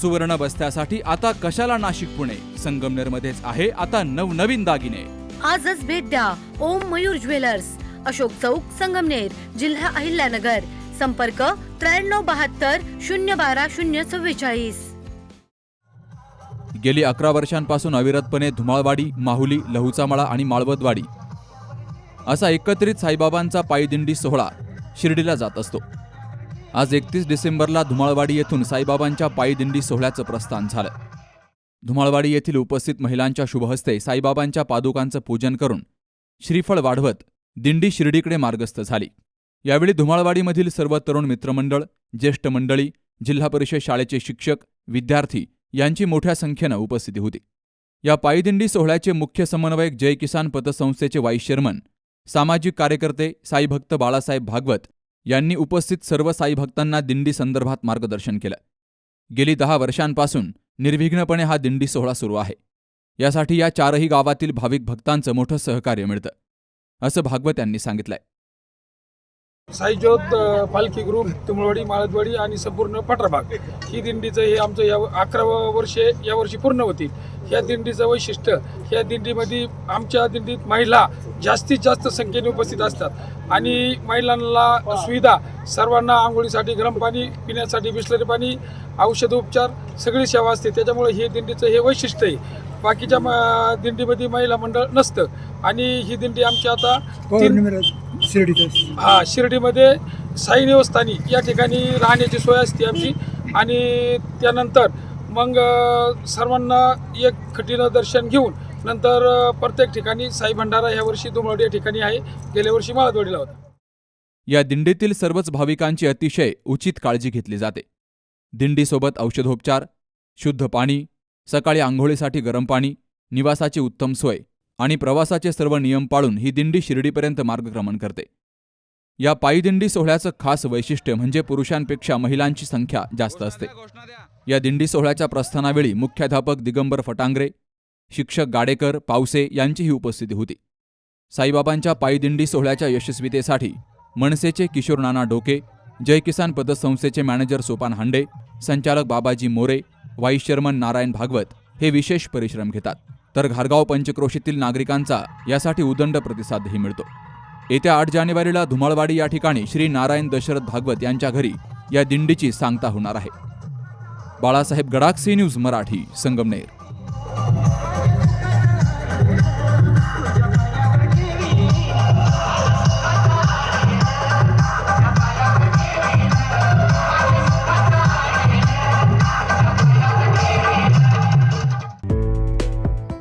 सुवर्ण बस्त्यासाठी आता कशाला नाशिक पुणे? संगमनेर मध्येच आहे आता नवनवीन दागिने. आजच भेट द्या ओम मयूर ज्वेलर्स. अशोक चौक संगमनेर जिल्हा अहिल्यानगर. संपर्क त्र्याण्णव बहात्तर शून्य बारा शून्य चव्वेचाळीस. गेली अकरा वर्षांपासून अविरतपणे धुमाळवाडी माहुली लहुचामळा आणि माळवदवाडी. असा एकत्रित साईबाबांचा पायदिंडी सोहळा शिर्डीला जात असतो. आज एकतीस डिसेंबरला धुमाळवाडी येथून साईबाबांच्या पायीदिंडी सोहळ्याचं प्रस्थान झालं. धुमाळवाडी येथील उपस्थित महिलांच्या शुभहस्ते साईबाबांच्या पादुकांचं पूजन करून श्रीफळ वाढवत दिंडी शिर्डीकडे मार्गस्थ झाली. यावेळी धुमाळवाडीमधील सर्व तरुण मित्रमंडळ ज्येष्ठ मंडळी जिल्हा परिषद शाळेचे शिक्षक विद्यार्थी यांची मोठ्या संख्येनं उपस्थिती होती. या पायदिंडी सोहळ्याचे मुख्य समन्वयक जय किसान पतसंस्थेचे वाईस चेअरमन सामाजिक कार्यकर्ते साईभक्त बाळासाहेब भागवत यांनी उपस्थित सर्व साई भक्तांना दिंडी संदर्भात मार्गदर्शन केलं. गेली दहा वर्षांपासून निर्विघ्नपणे हा दिंडी सोहळा सुरू आहे. यासाठी या चारही गावातील भाविक भक्तांचं मोठं सहकार्य मिळतं. असं भागवत यांनी सांगितलंय. साईज्योत पालखी ग्रुप तुमळवाडी माळदवाडी आणि संपूर्ण पठारभाग ही दिंडीचं हे आमचं या अकरावं वर्षे यावर्षी पूर्ण होतील. ह्या दिंडीचं वैशिष्ट्य ह्या दिंडीमध्ये आमच्या दिंडीत महिला जास्तीत जास्त संख्येने उपस्थित असतात. आणि महिलांना सुविधा सर्वांना आंघोळीसाठी गरम पाणी पिण्यासाठी बिस्लरी पाणी औषधोपचार सगळी सेवा असते. त्याच्यामुळे हे दिंडीचं हे वैशिष्ट्य आहे. बाकीच्या दिंडीमध्ये महिला मंडळ नसतं. आणि ही दिंडी आमची आता तीन पौर्णिमेला शिर्डीचं? हा शिर्डीमध्ये साई निवस्थानी या ठिकाणी राहण्याची सोय असते आमची. आणि त्यानंतर मग सर्वांना एक खटीनं दर्शन घेऊन नंतर प्रत्येक ठिकाणी साई भंडारा ह्या वर्षी दुमळवाडी या ठिकाणी आहे. गेल्या वर्षी माळदवाडीला होता. या दिंडीतील सर्वच भाविकांची अतिशय उचित काळजी घेतली जाते. दिंडीसोबत औषधोपचार शुद्ध पाणी सकाळी आंघोळीसाठी गरम पाणी निवासाची उत्तम सोय आणि प्रवासाचे सर्व नियम पाळून ही दिंडी शिर्डीपर्यंत मार्गक्रमण करते. या पायीदिंडी सोहळ्याचं खास वैशिष्ट्य म्हणजे पुरुषांपेक्षा महिलांची संख्या जास्त असते. या दिंडी सोहळ्याच्या प्रस्थानावेळी मुख्याध्यापक दिगंबर फटांगरे शिक्षक गाडेकर पावसे यांचीही उपस्थिती होती. साईबाबांच्या पायदिंडी सोहळ्याच्या यशस्वीतेसाठी मनसेचे किशोर नाना डोके जय किसान पतसंस्थेचे मॅनेजर सोपान हांडे संचालक बाबाजी मोरे व्हाईस चेअरमन नारायण भागवत हे विशेष परिश्रम घेतात. तर घारगाव पंचक्रोशीतील नागरिकांचा यासाठी उदंड प्रतिसादही मिळतो. येत्या आठ जानेवारीला धुमाळवाडी या ठिकाणी श्री नारायण दशरथ भागवत यांच्या घरी या दिंडीची सांगता होणार आहे. Balasaheb Gadakh C news Marathi Sangamner.